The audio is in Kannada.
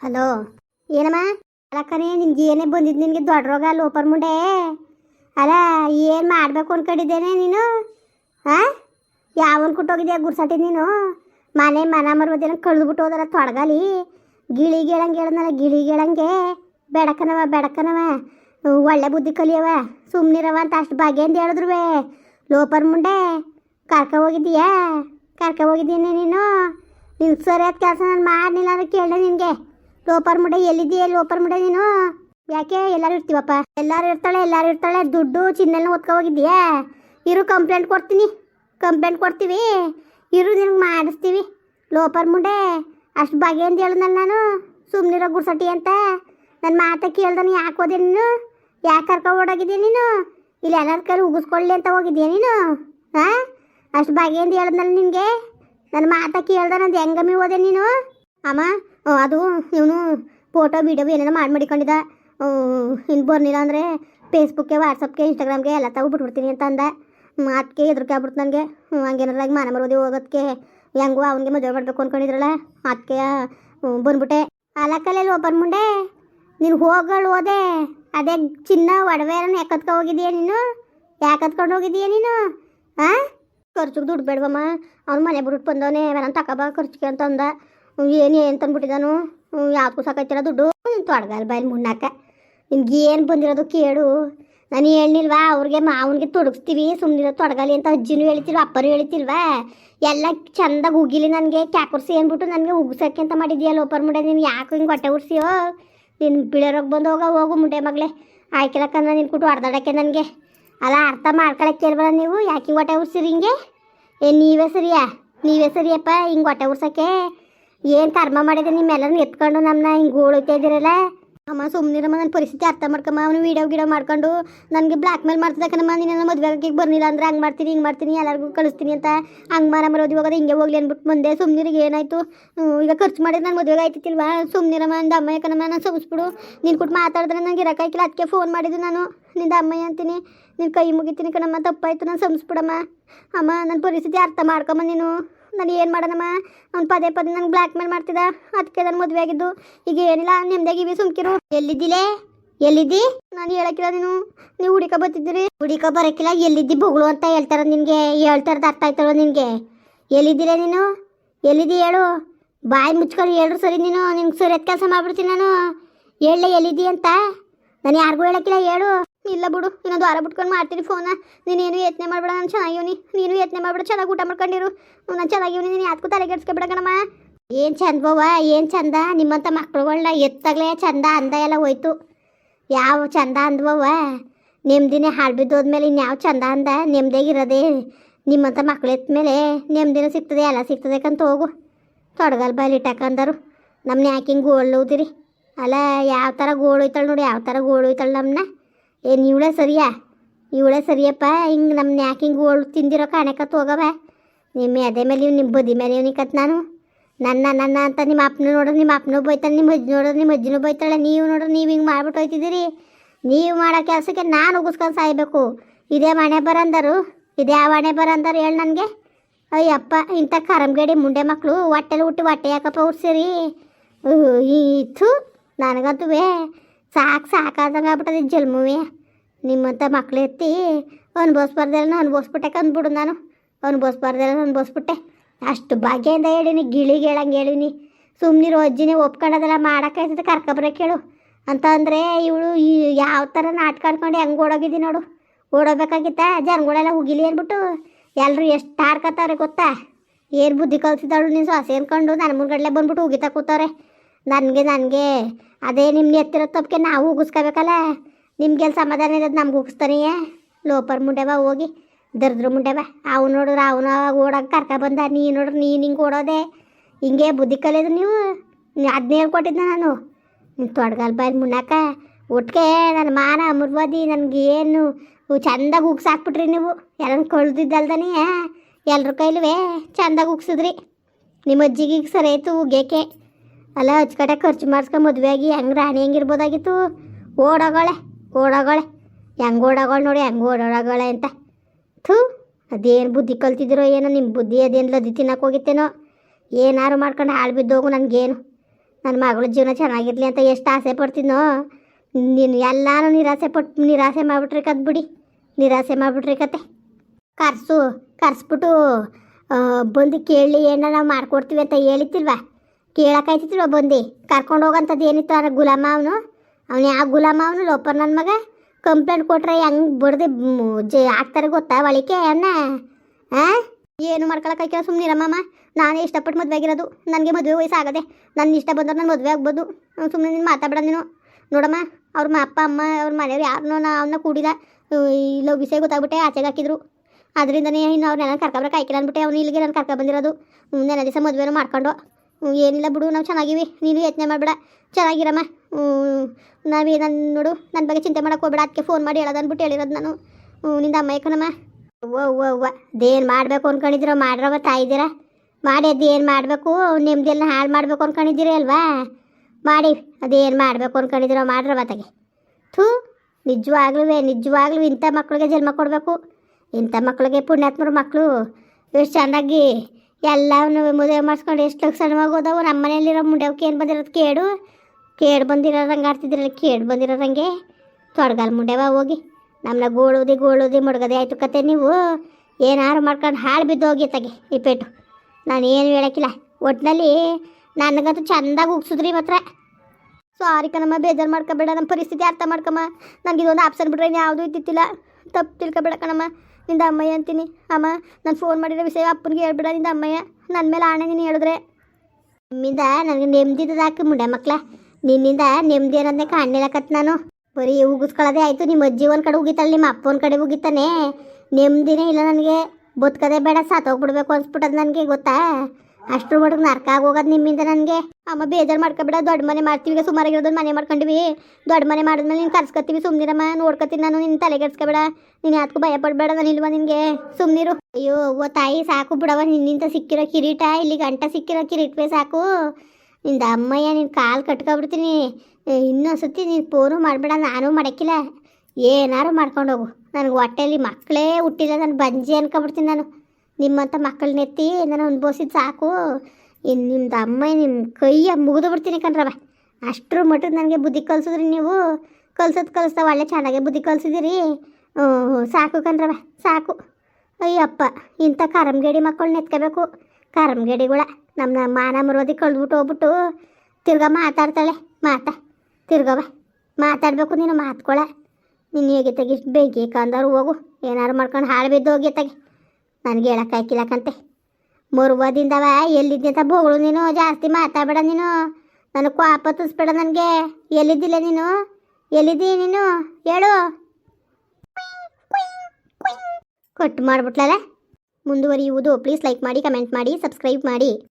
ಹಲೋ? ಏನಮ್ಮ? ಅಲ್ಲಕ್ಕನೇ ನಿನ್ಗೆ ಏನೇ ಬಂದಿದ್ದು ನಿನಗೆ ದೊಡ್ಡ ರೋಗ ಲೋಪರ್ ಮುಂಡೆ? ಅಲ್ಲ, ಏನು ಮಾಡಬೇಕು ಅನ್ಕೊಂಡಿದ್ದೇನೆ ನೀನು? ಹಾಂ ಯಾವನ್ ಕುಟ್ಟೋಗಿದ್ಯಾ ಗುರ್ಸಟ್ಟಿ ನೀನು? ಮನೆ ಮನ ಮರ್ಬೋದೇನ ಕಳೆದ್ಬಿಟ್ಟು ಹೋದಲ್ಲ ತೊಡಗಲಿ? ಗಿಳಿ ಗೇಳಂಗೆ ಹೇಳದ್ನಲ್ಲ, ಗಿಳಿ ಗೇಳಂಗೆ. ಬೆಡಕನವ ಬೆಡಕನವ. ಒಳ್ಳೆ ಬುದ್ಧಿ ಕಲಿಯವ ಸುಮ್ಮನಿರವ ಅಂತ ಅಷ್ಟು ಬಗ್ಗೆ ಅಂತ ಹೇಳಿದ್ರು ಲೋಪರ್ ಮುಂಡೆ, ಕರ್ಕ ಹೋಗಿದ್ದೀಯಾ? ಕರ್ಕ ಹೋಗಿದ್ದೀನಿ ನೀನು? ನಿನ್ ಸರಿಯಾದ ಕೆಲಸ ನಾನು ಮಾಡಲಿಲ್ಲ ಅಂತ ಕೇಳಿದೆ ನಿನಗೆ. ಲೋಪರ್ ಮುಡೆ ಎಲ್ಲಿದ್ದೀಯ ಲೋಪರ್ ಮುಡೆ ನೀನು? ಯಾಕೆ? ಎಲ್ಲರೂ ಇರ್ತೀವಪ್ಪ. ಎಲ್ಲರೂ ಇರ್ತಾಳೆ ಎಲ್ಲರೂ ಇರ್ತಾಳೆ. ದುಡ್ಡು ಚಿನ್ನೆಲ್ಲ ಒತ್ಕೊ ಹೋಗಿದ್ದೀಯಾ? ಇರು ಕಂಪ್ಲೇಂಟ್ ಕೊಡ್ತೀನಿ. ಕಂಪ್ಲೇಂಟ್ ಕೊಡ್ತೀವಿ. ಇರು, ನಿನಗೆ ಮಾಡಿಸ್ತೀವಿ. ಲೋಪರ್ ಮುಂಡೆ, ಅಷ್ಟು ಬಗೆಯಿಂದ ಹೇಳಿದ್ನಲ್ಲ ನಾನು. ಸುಮ್ಮನಿರೋ ಗುಡ್ಸಟಿ ಅಂತ. ನನ್ನ ಮಾತ ಕೇಳ್ದಾನೆ ಯಾಕೆ ಹೋದೆ ನೀನು? ಯಾಕೆ ಕರ್ಕೊ ಓಡೋಗಿದ್ಯಾ ನೀನು? ಇಲ್ಲಿ ಎಲ್ಲರ ಕೈಲಿ ಉಗಿಸ್ಕೊಳ್ಳಿ ಅಂತ ಹೋಗಿದ್ಯಾ ನೀನು? ಹಾಂ ಅಷ್ಟು ಬಗೆಯಿಂದ ಹೇಳಿದ್ನಲ್ಲ ನಿನಗೆ? ನನ್ನ ಮಾತ ಕೇಳ್ದ ನಂದು ಹೆಂಗಮ್ಮಿ ಹೋದೆ ನೀನು? ಅಮ್ಮ ಅದು ಇವನು ಫೋಟೋ, ವೀಡಿಯೋ ಏನೇನೋ ಮಾಡಿ ಮಾಡಿಕೊಂಡಿದ್ದ. ಇನ್ನು ಬರ್ನಿಲ್ಲ ಅಂದರೆ ಫೇಸ್ಬುಕ್ಗೆ ವಾಟ್ಸಪ್ಗೆ ಇನ್ಸ್ಟಾಗ್ರಾಮ್ಗೆ ಎಲ್ಲ ತಗೊಬಿಟ್ಬಿಡ್ತೀನಿ ಅಂತ ಅಂದ. ಅದಕ್ಕೆ ಹೆದರಿಕೆ ಆಗ್ಬಿಡ್ತು ನನಗೆ ಹಂಗೇನಾರಾಗಿ ಮಾನ ಮರೋದಿ ಹೋಗೋದಕ್ಕೆ ಹೆಂಗೋ ಅವನಿಗೆ ಮದುವೆ ಮಾಡಬೇಕು ಅಂದ್ಕೊಂಡಿದ್ರಲ್ಲ ಅದಕ್ಕೆ ಬಂದ್ಬಿಟ್ಟೆ. ಅಲಕ್ಕಲ್ಲೇ ಒಬ್ಬರ ಮುಂಡೆ ನೀನು ಹೋಗಳು ಹೋದೆ, ಅದೇ ಚಿನ್ನ ಒಡವೆರನ್ನ ಯಾಕತ್ಕೊ ಹೋಗಿದೀಯ ನೀನು? ಯಾಕತ್ಕೊಂಡು ಹೋಗಿದೀಯ ನೀನು? ಹಾಂ ಖರ್ಚಿಗೆ ದುಡ್ಡು ಬೇಡವಮ್ಮ, ಅವ್ನು ಮನೆ ಬಿಟ್ಬಿಟ್ಟು ಬಂದವನೇ ಏನಂತ ತಗೋಬ ಖರ್ಚಿಗೆ ಅಂತ ಅಂದ. ಏನು ಏನು ತಂದ್ಬಿಟ್ಟಿದ್ದಾನು ಯಾಕೂ ಸಾಕೈತಿಲ್ಲ ದುಡ್ಡು. ತೊಡಗಲ್ ಬಾಯಲ್ಲಿ ಮುನ್ನಾಕ. ನಿಮ್ಗೆ ಏನು ಬಂದಿರೋದು ಕೇಳು. ನಾನು ಹೇಳಿಲ್ವಾ ಅವ್ರಿಗೆ ಮಾವನಿಗೆ ತೊಡಗಿಸ್ತೀವಿ ಸುಮ್ಮನಿರೋ ತೊಡಗಲಿ ಅಂತ ಅಜ್ಜಿನೂ ಹೇಳ್ತಿಲ್ವ, ಅಪ್ಪನೂ ಹೇಳ್ತಿಲ್ವಾ? ಎಲ್ಲ ಚಂದಾಗಿ ಉಗಿಲಿ ನನಗೆ ಕ್ಯಾಕುರ್ಸಿ ಅಂದ್ಬಿಟ್ಟು ನನಗೆ ಉಗ್ಸಕ್ಕೆ ಅಂತ ಮಾಡಿದ್ಯಲ್ಲ ಓಪರ್ ಮುಂಡೆ ನೀನು, ಯಾಕೆ ಹಿಂಗೆ ಹೊಟ್ಟೆ ಉರ್ಸಿಯೋ ನೀನು ಬಿಳೋರೋಗಿ ಬಂದು ಹೋಗ, ಹೋಗು ಮುಂಡೆ ಮಗಳೇ. ಆಯ್ಕೆಲಕ್ಕಂದ್ರೆ ನೀನು ಕೊಟ್ಟು ಹೊಡೆದಾಡಕ್ಕೆ ನನಗೆ. ಅಲ್ಲ, ಅರ್ಥ ಮಾಡ್ಕೊಳಕ್ಕೆ ಕೇಳ್ಬಲ್ಲ ನೀವು, ಯಾಕೆ ಹಿಂಗೆ ಹೊಟ್ಟೆ ಉರ್ಸಿರಿ ಹಿಂಗೆ? ಏ, ನೀವೇ ಸರಿಯಾ? ನೀವೇ ಸರಿಯಪ್ಪ, ಹಿಂಗೆ ಹೊಟ್ಟೆ ಉರ್ಸಕ್ಕೆ? ಏನು ಕರ್ಮ ಮಾಡಿದೆ ನಿಮ್ಮೆಲ್ಲರನ್ನ ಎತ್ಕೊಂಡು ನಮ್ಮನ್ನ ಹಿಂಗೆ ಗೋಳುತ್ತಾ ಇದ್ದೀರಲ್ಲ ಅಮ್ಮ ಸುಮ್ಮನಿರಮ್ಮ ನನ್ನ ಪರಿಸ್ಥಿತಿ ಅರ್ಥ ಮಾಡ್ಕಮ್ಮ. ಅವನು ವೀಡಿಯೋ ಗಿಡೋ ಮಾಡ್ಕೊಂಡು ನನಗೆ ಬ್ಲ್ಯಾಕ್ ಮೇಲ್ ಮಾಡ್ತಿದ್ದಕ್ಕನಮ್ಮ ನೀನು ಮದುವೆ ಬರ್ನಿಲ್ಲ ಅಂದ್ರೆ ಹಂಗೆ ಮಾಡ್ತೀನಿ, ಹಿಂಗೆ ಮಾಡ್ತೀನಿ, ಎಲ್ಲರಿಗೂ ಕಳಿಸ್ತೀನಿ ಅಂತ ಹಂಗೆ ಮಾರ ಮರೋದು ಹೋಗೋದು ಹಿಂಗೆ ಹೋಗ್ಲಿ ಅಂದ್ಬಿಟ್ಟು ಮುಂದೆ ಸುಮ್ಮನಿರಿಗೆ ಏನಾಯಿತು? ಈಗ ಖರ್ಚು ಮಾಡಿದ್ರೆ ನಾನು ಮದುವೆಗೆ ಆಯ್ತಿಲ್ವಾ ಸುಮ್ಮನಿರಮ್ಮ ಅಂದ ಅಮ್ಮ ಯಾಕನಮ್ಮ ನಾನು ಸಬ್ಸ್ಬಿಡು ನೀನು ಕೊಟ್ಟು ಮಾತಾಡಿದ್ರೆ ನನಗೆ ಇರೋಕ್ಕಾಯ್ತಿಲ್ಲ ಅದಕ್ಕೆ ಫೋನ್ ಮಾಡಿದ್ದು ನಾನು. ನಿಂದ ಅಮ್ಮಯ್ಯ ಅಂತೀನಿ. ನಿನ್ನ ಕೈ ಮುಗಿತೀನಿ ಕಣಮ್ಮ, ತಪ್ಪಾಯ್ತು, ನಾನು ಸಂಸ್ಬಿಡಮ್ಮ. ಅಮ್ಮ ನನ್ನ ಪರಿಸ್ಥಿತಿ ಅರ್ಥ ಮಾಡ್ಕಮ್ಮ ನೀನು. ನಾನು ಏನು ಮಾಡೋಣಮ್ಮ? ಅವ್ನು ಪದೇ ಪದೇ ನನಗೆ ಬ್ಲ್ಯಾಕ್ ಮೇಲ್ ಮಾಡ್ತಿದ್ದ ಅದಕ್ಕೆ ನಾನು ಮದುವೆ ಆಗಿದ್ದು. ಈಗ ಏನಿಲ್ಲ ನಿಮ್ದಾಗಿವಿ ಸುಮ್ಕಿರು. ಎಲ್ಲಿದ್ದಿಲೆ? ಎಲ್ಲಿದ್ದಿ? ನಾನು ಹೇಳಕ್ಕಿಲ್ಲ ನೀನು. ನೀವು ಹುಡುಕ ಬರ್ತಿದ್ದೀರಿ? ಹುಡಿಕ ಬರಕ್ಕಿಲ್ಲ, ಎಲ್ಲಿದ್ದಿ ಬೊಗಳು ಅಂತ ಹೇಳ್ತಾರ ನಿನಗೆ. ಹೇಳ್ತಾರದು ಅರ್ಥ ಆಯ್ತಲ್ವ ನಿನಗೆ? ಎಲ್ಲಿದ್ದೀರ ನೀನು? ಎಲ್ಲಿದ್ದಿ ಹೇಳು? ಬಾಯಿ ಮುಚ್ಕೊಂಡು ಹೇಳ್ರು ಸರಿ ನೀನು. ನಿನ್ಗೆ ಸರಿಯಾದ ಕೆಲಸ ಮಾಡ್ಬಿಡ್ತೀನಿ ನಾನು. ಹೇಳಲೇ ಎಲ್ಲಿದ್ದಿ ಅಂತ? ನಾನು ಯಾರಿಗೂ ಹೇಳಕ್ಕಿಲ್ಲ, ಹೇಳು. ಇಲ್ಲ ಬಿಡು, ಇನ್ನೊಂದು ವಾರ ಬಿಟ್ಕೊಂಡು ಮಾಡ್ತೀನಿ ಫೋನ ನೀನೇನು ಯತ್ನೆ ಮಾಡಬೇಡ, ನಾನು ಚೆನ್ನಾಗಿವ್ನಿ. ನೀನು ಯತ್ನೆ ಮಾಡ್ಬೇಡ, ಚೆನ್ನಾಗಿ ಊಟ ಮಾಡ್ಕೊಂಡಿರು. ನಾನು ಚೆನ್ನಾಗಿವ್ನಿ, ನೀನು ಯಾತ್ಕೂ ತಲೆ ಕೆಡ್ಸ್ಕೊಬೇಡ ಕಣಮ್ಮ. ಏನು ಚಂದವ ಏನು ಚಂದ? ನಿಮ್ಮಂಥ ಮಕ್ಳುಗಳನ್ನ ಎತ್ತಾಗಲೇ ಚಂದ ಅಂದ ಎಲ್ಲ ಹೋಯ್ತು. ಯಾವ ಚಂದ ಅಂದ್ವವ ನೆಮ್ಮದಿನೇ ಹಾಳು ಬಿದ್ದೋದ್ಮೇಲೆ ಇನ್ಯಾವ ಚಂದ ಅಂದ? ನೆಮ್ಮದಿಯಾಗಿರೋದೇ ನಿಮ್ಮಂಥ ಮಕ್ಳು ಎತ್ತ ಮೇಲೆ ನೆಮ್ಮದಿನೂ ಸಿಗ್ತದೆ, ಎಲ್ಲ ಸಿಗ್ತದೆ ಕಂತ ಹೋಗು. ತೊಡಗಲ್ ಬಯಲು ಇಟ್ಟಾಕಂದರು ನಮ್ಮನ್ನ ಯಾಕೆ ಹಿಂಗೆ ಗೋಳು ಅಲ್ಲ, ಯಾವ ಥರ ಗೋಳು ಹೋಯ್ತಾಳೆ ನೋಡಿ, ಯಾವ ಥರ ಗೋಳು ಹೋಯ್ತಾಳೆ ನಮ್ಮನ್ನ ಏನು ಇವಳೇ ಸರಿಯಾ ಇವಳೇ ಸರಿಯಪ್ಪ ಹಿಂಗೆ ನಮ್ಮನ್ನ ಯಾಕೆ ಹಿಂಗೆ ಗೋಳು ತಿಂದಿರೋ ಕಾಣಕತ್ ಹೋಗವ ನಿಮ್ಮ ಎದೆ ಮೇಲೆ ಇವ್ ನಿಮ್ಮ ಬದಿ ಮೇಲೆ ಇವನಿಕತ್ ನಾನು ನನ್ನ ನನ್ನ ಅಂತ ನಿಮ್ಮ ಅಪ್ಪನ ನೋಡ್ರಿ ನಿಮ್ಮ ಅಪ್ಪನೂ ಬೈತಾಳೆ ನಿಮ್ಮ ಅಜ್ಜಿ ನೋಡಿದ್ರೆ ನಿಮ್ಮ ಅಜ್ಜಿನೂ ಬೈತಾಳೆ ನೀವು ನೋಡ್ರಿ ನೀವು ಹಿಂಗೆ ಮಾಡ್ಬಿಟ್ಟು ಹೋಯ್ತಿದ್ದೀರಿ ನೀವು ಮಾಡೋ ಕೆಲಸಕ್ಕೆ ನಾನು ಉಗಿಸ್ಕೊಂಡು ಸಾಯ್ಬೇಕು ಇದೇ ಮನೆ ಬರಂದರು ಇದೇ ಆ ಮನೆ ಬರಂದರು ಹೇಳಿ ನನಗೆ ಅಯ್ಯಪ್ಪ ಇಂಥ ಕರಂಗೇಡಿ ಮುಂಡೆ ಮಕ್ಕಳು ಹೊಟ್ಟೆಲಿ ಹುಟ್ಟಿ ಹೊಟ್ಟೆ ಯಾಕಪ್ಪ ಉರ್ಸಿರಿ ಇತ್ತು ನನಗಂತೂ ಸಾಕು ಸಾಕಾದಂಗೆ ಆಗ್ಬಿಟ್ಟದೆ ಜಲ್ಮುವೆ ನಿಮ್ಮಂಥ ಮಕ್ಳು ಎತ್ತಿ ಅನ್ಭವಿಸ್ಬಾರ್ದೆಲ್ಲ ಅನ್ಭವಿಸ್ಬಿಟ್ಟೆ ಕಂದ್ಬಿಡು ನಾನು ಅನ್ಭವಿಸ್ಬಾರ್ದೆಲ್ಲ ಅನ್ಭವಿಸ್ಬಿಟ್ಟೆ ಅಷ್ಟು ಭಾಗ್ಯದಿಂದ ಹೇಳಿನಿ, ಗಿಳಿಗೆ ಹೇಳಂಗೆ ಹೇಳಿನಿ. ಸುಮ್ಮನಿರೋ ಅಜ್ಜಿನೇ ಒಪ್ಕೊಂಡದೆಲ್ಲ ಮಾಡೋಕ್ಕಾಯ್ತದೆ ಕರ್ಕೊಬ್ರೆ ಕೇಳು. ಅಂತ ಅಂದರೆ ಇವಳು ಈ ಯಾವ ಥರ ನಾಟಕ ಆಡ್ಕೊಂಡು ಹೆಂಗೆ ಓಡೋಗಿದ್ದಿ ನೋಡು. ಓಡೋಬೇಕಾಗಿತ್ತ ಜನಗಳೆಲ್ಲ ಉಗಿಲಿ ಅಂದ್ಬಿಟ್ಟು ಎಲ್ಲರೂ ಎಷ್ಟು ಆಡ್ಕೊತಾರೆ ಗೊತ್ತಾ? ಏನು ಬುದ್ಧಿ ಕಲ್ಸಿದಳು ನೀನು ಸೊಸೆ ಅಂದ್ಕೊಂಡು ನನ್ನ ಮುಂದ್ಗಡ್ಲೆ ಬಂದ್ಬಿಟ್ಟು ಉಗಿತಾ ಕೂತವ್ರೆ. ನನಗೆ ನನಗೆ ಅದೇ ನಿಮ್ಮ ಎತ್ತಿರೋ ತಪ್ಪಿಗೆ ನಾವು ಉಗಿಸ್ಕೋಬೇಕಲ್ಲ. ನಿಮ್ಗೆಲ್ಲ ಸಮಾಧಾನ ಇರೋದು ನಮ್ಗೆ ಉಗಿಸ್ತಾನೆಯೇ ಲೋಪರ್ ಮುಂಡೆವ ಹೋಗಿ, ದರ್ದ್ರ ಮುಂಡೆವ. ಅವ್ನು ನೋಡಿದ್ರೆ ಅವನ ಓಡೋಕೆ ಕರ್ಕ ಬಂದ. ನೀ ನೋಡ್ರಿ ನೀನು ಹಿಂಗೆ ಓಡೋದೆ. ಹಿಂಗೆ ಬುದ್ಧಿ ಕಲಿಯೋದು ನೀವು. ಅದನ್ನ ಹೇಳ್ಕೊಟ್ಟಿದ್ದೆ ನಾನು. ನಿನ್ನ ತೊಡಗಲ್ ಬಾಯ್ ಮುನ್ನಾಕ ಒಟ್ಟಿಗೆ ನನ್ನ ಮಾನ ಏನು ಚಂದಾಗಿ ಉಗ್ಸಾಕ್ಬಿಟ್ರಿ ನೀವು. ಎಲ್ಲ ಕಳ್ದಿದ್ದಲ್ದನೇ ಎಲ್ರ ಕೈಲುವೆ ಚಂದಾಗಿ ಉಗ್ಸಿದ್ರಿ. ನಿಮ್ಮ ಅಜ್ಜಿಗೆ ಸರಿ ಆಯಿತು ಉಗ್ಯಕ್ಕೆ ಅಲ್ಲ ಅಚ್ಚಕಡೆ ಖರ್ಚು ಮಾಡಿಸ್ಕೊಂಡು ಮದುವೆ ಆಗಿ ಹೆಂಗೆ ರಾಣಿ ಹೆಂಗಿರ್ಬೋದಾಗಿತ್ತು ಓಡೋಗಳೆ ಓಡೋಗಳೆ ಹೆಂಗೆ ಓಡೋಗಳು ನೋಡಿ, ಹೆಂಗೆ ಓಡೋಡೋಗಳೆ ಅಂತ. ಥೂ, ಅದೇನು ಬುದ್ಧಿ ಕಲ್ತಿದ್ದೀರೋ ಏನೋ ನಿಮ್ಮ ಬುದ್ಧಿ ಅದೇನು ಲದ್ದಿ ತಿನ್ನಕ್ಕೆ ಹೋಗಿತ್ತೇನೋ. ಏನಾರು ಮಾಡ್ಕೊಂಡು ಹಾಳು ಬಿದ್ದೋಗು ನನಗೇನು. ನನ್ನ ಮಗಳ ಜೀವನ ಚೆನ್ನಾಗಿರಲಿ ಅಂತ ಎಷ್ಟು ಆಸೆ ಪಡ್ತಿದ್ನೋ. ನೀನು ಎಲ್ಲಾನು ನಿರಾಸೆ ಪಟ್ಟು ನಿರಾಸೆ ಮಾಡಿಬಿಟ್ರಿಕತ್ ಬಿಡಿ ನಿರಾಸೆ ಮಾಡಿಬಿಟ್ರಿಕತ್ತೆ ಕರ್ಸು ಕರ್ಸ್ಬಿಟ್ಟು ಬಂದು ಕೇಳಿ ಏನೋ ನಾವು ಮಾಡ್ಕೊಡ್ತೀವಿ ಅಂತ ಹೇಳಿತ್ತಿಲ್ವಾ ಕೇಳಕ್ಕಾಯ್ತಿಲ್ವ ಬಂದು? ಕರ್ಕೊಂಡು ಹೋಗಂಥದ್ದು ಏನಿತ್ತು ಅರ ಗುಲಾಮ ಅವನು? ಅವನು ಯಾವ ಗುಲಾಮ ಅವನು? ಲೋಪರ್ ನನ್ನ ಮಗ? ಕಂಪ್ಲೇಂಟ್ ಕೊಟ್ರೆ ಹೆಂಗೆ ಬಡ್ದು ಜೆ ಆಗ್ತಾರೆ ಗೊತ್ತಾ ಒಳಿಕೆ ಅವನ್ನ ಹಾಂ ಏನು ಸುಮ್ಮನೆ ಸುಮ್ಮನಿರಮ್ಮ ನಾನೇ ಇಷ್ಟಪಟ್ಟು ಮದುವೆ ಆಗಿರೋದು. ನನಗೆ ಮದುವೆ ವಯಸ್ಸು ಆಗದೆ ನನ್ನ ಇಷ್ಟ ಬಂದ್ರೆ ನಾನು ಮದುವೆ ಆಗ್ಬೋದು. ಸುಮ್ಮನೆ ನೀನು ಮಾತಾಡ ನೀನು. ನೋಡಮ್ಮ, ಅವ್ರ ಅಪ್ಪ, ಅಮ್ಮ, ಅವ್ರ ಮನೆಯವ್ರು ಯಾರನ್ನೂ ನಾ ಅವನ್ನ ಕೂಡಿಲ್ಲ. ಲವ್ ವಿಷಯ ಗೊತ್ತಾಗ್ಬಿಟ್ಟೆ, ಆಚೆಗೆ ಹಾಕಿದ್ರು. ಅದರಿಂದನೇ ಇನ್ನು ಅವ್ರನ್ನೆಲ್ಲ ಕರ್ಕೊಬರಕ್ಕೆ ಆಯ್ಕಿಲ್ಲ ಅಂದ್ಬಿಟ್ಟೆ ಅವ್ನು ಇಲ್ಲಿಗೆ ನಾನು ಕರ್ಕೊ ಬಂದಿರೋದು. ನೆನೆ ದಿವಸ ಮದುವೆನೂ ಮಾಡ್ಕೊಂಡು. ಏನಿಲ್ಲ ಬಿಡು, ನಾವು ಚೆನ್ನಾಗಿವಿ. ನೀನು ಯೋಚನೆ ಮಾಡಬೇಡ. ಚೆನ್ನಾಗಿರಮ್ಮ. ನಾವೇ ನನ್ನ ನೋಡು ನನ್ನ ಬಗ್ಗೆ ಚಿಂತೆ ಮಾಡೋಕೆ ಹೋಗ್ಬೇಡ. ಅದಕ್ಕೆ ಫೋನ್ ಮಾಡಿ ಹೇಳೋದು ಅಂದ್ಬಿಟ್ಟು ಹೇಳಿರೋದು ನಾನು. ನಿಂದ ಅಮ್ಮ ಯಾಕನಮ್ಮ? ಓ ಓ ಓ ಅದೇನು ಮಾಡಬೇಕು ಅನ್ಕೊಂಡಿದ್ದೀರೋ, ಮಾಡ್ರವ ತಾಯಿದ್ದೀರ ಮಾಡಿ ಅದೇನು ಮಾಡಬೇಕು? ನೆಮ್ಮದಿಯೆಲ್ಲ ಹಾಳು ಮಾಡಬೇಕು ಅಂದ್ಕೊಂಡಿದ್ದೀರಿ ಅಲ್ವಾ? ಮಾಡಿ. ಅದೇನು ಮಾಡಬೇಕು ಅನ್ಕೊಂಡಿದ್ದೀರೋ, ಮಾಡ್ರವ ತಗೆ ಥೂ ನಿಜವಾಗ್ಲೂ ನಿಜವಾಗ್ಲೂ ಇಂಥ ಮಕ್ಕಳಿಗೆ ಜನ್ಮ ಕೊಡಬೇಕು. ಇಂಥ ಮಕ್ಕಳಿಗೆ ಪುಣ್ಯಾತ್ಮರ ಮಕ್ಕಳು ಎಷ್ಟು ಚೆನ್ನಾಗಿ ಎಲ್ಲವನ್ನೂ ಮದುವೆ ಮಾಡಿಸ್ಕೊಂಡು ಎಷ್ಟು ಹೋದವು? ನಮ್ಮ ಮನೆಯಲ್ಲಿರೋ ಮುಂಡ್ಯಾವಕ್ಕೆ ಏನು ಬಂದಿರೋದು ಕೇಡು? ಕೇಡು ಬಂದಿರೋದಂಗೆ ಆಡ್ತಿದ್ರಲ್ಲ, ಕೇಡು ಬಂದಿರೋದಂಗೆ ತೊಡಗಲ್ ಮುಂಡ್ಯವ, ಹೋಗಿ. ನಮ್ಮನ್ನ ಗೋಳೋದಿ ಗೋಳೋದಿ ಮುಡ್ಗದೆ ಆಯಿತು ಕತೆ ನೀವು. ಏನಾರು ಮಾಡ್ಕೊಂಡು ಹಾಳು ಬಿದ್ದು ಹೋಗಿ ತಗೆ, ಈ ಪೇಟು. ನಾನು ಏನು ಹೇಳೋಕ್ಕಿಲ್ಲ. ಒಟ್ಟಿನಲ್ಲಿ ನನಗಂತೂ ಚಂದಾಗಿ ಉಗ್ಸಿದ್ರಿ ಮಾತ್ರ. ಸಾರಿ ಕಣಮ್ಮ, ಬೇಜಾರು ಮಾಡ್ಕೋಬೇಡ. ನಮ್ಮ ಪರಿಸ್ಥಿತಿ ಅರ್ಥ ಮಾಡ್ಕಮ್ಮ. ನನಗೆ ಇದೊಂದು ಆಪ್ಷನ್ ಬಿಟ್ರೆ ಯಾವುದೂ ಇದ್ದಿತ್ತಿಲ್ಲ ತಪ್ಪು ತಿಳ್ಕೊಬೇಡ ಕಣಮ್ಮ. ನಿಂದ ಅಮ್ಮಯ್ಯ ಅಂತೀನಿ. ಅಮ್ಮ, ನಾನು ಫೋನ್ ಮಾಡಿದ ವಿಷಯ ಅಪ್ಪನಿಗೆ ಹೇಳ್ಬಿಡ ನಿಂದ ಅಮ್ಮಯ್ಯ. ನನ್ನ ಮೇಲೆ ಆಣೆ ನೀನು ಹೇಳಿದ್ರೆ. ನಿಮ್ಮಿಂದ ನನಗೆ ನೆಮ್ಮದಿದಾಕ ಮುಂಡ ಮಕ್ಳ? ನಿನ್ನಿಂದ ನೆಮ್ಮದಿ ಅನ್ನೋದನ್ನ ಕಾಣಲಿಲ್ಲಕತ್ ನಾನು. ಬರೀ ಉಗಿಸ್ಕೊಳ್ಳೋದೇ ಆಯಿತು. ನಿಮ್ಮ ಅಜ್ಜಿ ಒಂದು ಕಡೆ ಉಗಿತಾಳೆ, ನಿಮ್ಮ ಅಪ್ಪ ಒಂದು ಕಡೆ ಉಗಿತಾನೆ. ನೆಮ್ಮದಿನೇ ಇಲ್ಲ ನನಗೆ. ಬದುಕದೇ ಬೇಡ ಸಾತೋಗ್ಬಿಡ್ಬೇಕು ಅನ್ಸ್ಬಿಟ್ಟದ ನನಗೆ, ಗೊತ್ತಾ? ಅಷ್ಟ್ರ ಮಟ್ಟಿಗೆ ನರ್ಕ ಆಗೋಗೋದು ನಿಮ್ಮಿಂದ ನನಗೆ. ಅಮ್ಮ ಬೇಜಾರು ಮಾಡ್ಕೊಬೇಡ, ದೊಡ್ಡ ಮನೆ ಮಾಡ್ತೀವಿ, ಈಗ ಇರೋದನ್ನ ಮನೆ ಮಾಡ್ಕೊಂಡಿವಿ. ದೊಡ್ಡ ಮನೆ ಮಾಡಿದ್ಮೇಲೆ ನೀನು ಕರ್ಸ್ಕೊತೀವಿ ಸುಮ್ಮನಿರಮ್ಮ ನೋಡ್ಕೊತೀನಿ ನಾನು ನಿನ್ನ ತಲೆಗೆಡ್ಸ್ಕೊಬೇಡ ನೀನು ಯಾತಕ್ಕೂ ಭಯ ಪಡಬೇಡ, ನಾನು ಇಲ್ವಾ ನಿನಗೆ? ಸುಮ್ಮನಿರು ಅಯ್ಯೋ ಓ ತಾಯಿ ಸಾಕು ಬಿಡವ ನಿನ್ನಿಂದ ಸಿಕ್ಕಿರೋ ಕಿರೀಟ ಇಲ್ಲಿ ಗಂಟ ಸಿಕ್ಕಿರೋ ಕಿರೀಟವೇ ಸಾಕು. ನಿಂದ ಅಮ್ಮಯ್ಯ ನಿನ್ನ ಕಾಲು ಕಟ್ಕೊಬಿಡ್ತೀನಿ. ಇನ್ನೊಂದ್ಸತಿ ನೀನು ಫೋನು ಮಾಡಬೇಡ, ನಾನು ಮಾಡಕ್ಕಿಲ್ಲ ಏನಾರು ಮಾಡ್ಕೊಂಡು ಹೋಗು. ನನಗೆ ಹೊಟ್ಟೆಯಲ್ಲಿ ಮಕ್ಕಳೇ ಹುಟ್ಟಿಲ್ಲ, ನಾನು ಬಂಜಿ ಅನ್ಕೊಬಿಡ್ತೀನಿ ನಾನು. ನಿಮ್ಮಂಥ ಮಕ್ಕಳನ್ನೆತ್ತಿ ನಾನು ಅನ್ಭವಿಸಿದ್ದು ಸಾಕು. ಇನ್ನು ನಿಮ್ದು ಅಮ್ಮ ನಿಮ್ಮ ಕೈಯ ಮುಗಿದು ಬಿಡ್ತೀನಿ ಕಣ್ರವ. ಅಷ್ಟರ ಮಟ್ಟದ ನನಗೆ ಬುದ್ಧಿ ಕಲ್ಸಿದ್ರಿ ನೀವು. ಕಲ್ಸೋದು ಕಲಿಸ್ತಾವ ಒಳ್ಳೆ ಚೆನ್ನಾಗೆ ಬುದ್ಧಿ ಕಲ್ಸಿದಿರಿ. ಸಾಕು ಕಣ್ರವ, ಸಾಕು. ಅಯ್ಯಪ್ಪ, ಇಂಥ ಕರಮ್ಗೇಡಿ ಮಕ್ಕಳನ್ನ ಎತ್ಕೋಬೇಕು ಕರಮ್ಗೇಡಿಗಳ ನಮ್ಮ ಮಾನ ಮರೋದಿ ಕಳೆದ್ಬಿಟ್ಟು ಹೋಗ್ಬಿಟ್ಟು ತಿರ್ಗ ಮಾತಾಡ್ತಾಳೆ. ಮಾತಾ, ತಿರ್ಗವ, ಮಾತಾಡಬೇಕು ನೀನು ಮಾತ್ಕೊಳ. ನೀನು ಹೇಗೆ ತೆಗಿ ಬೆಂಕಿ ಕಂದವ್ರು ಹೋಗು. ಏನಾರು ಮಾಡ್ಕೊಂಡು ಹಾಳು ಬಿದ್ದು ಹೋಗಿ ತೆಗಿ. ನನಗೆ ಹೇಳಕ್ಕಾಯ್ಕಿಲ್ಲಕಂತೆ ಮರುವದಿಂದವ, ಎಲ್ಲಿದ್ದೆ ಅಂತ ಬೋಗಳು ನೀನು, ಜಾಸ್ತಿ ಮಾತಾಡಬೇಡ ನೀನು. ನನಗೆ ಕೋಪ ತುಸ್ಬೇಡ ನನಗೆ. ಎಲ್ಲಿದ್ದಿಲ್ಲ ನೀನು? ಎಲ್ಲಿದ್ದೀ ನೀನು? ಹೇಳು. ಕಟ್ ಮಾಡಿಬಿಟ್ಲಲ್ಲ? ಮುಂದುವರಿಯುವುದು ಪ್ಲೀಸ್ ಲೈಕ್ ಮಾಡಿ ಕಮೆಂಟ್ ಮಾಡಿ ಸಬ್ಸ್ಕ್ರೈಬ್ ಮಾಡಿ.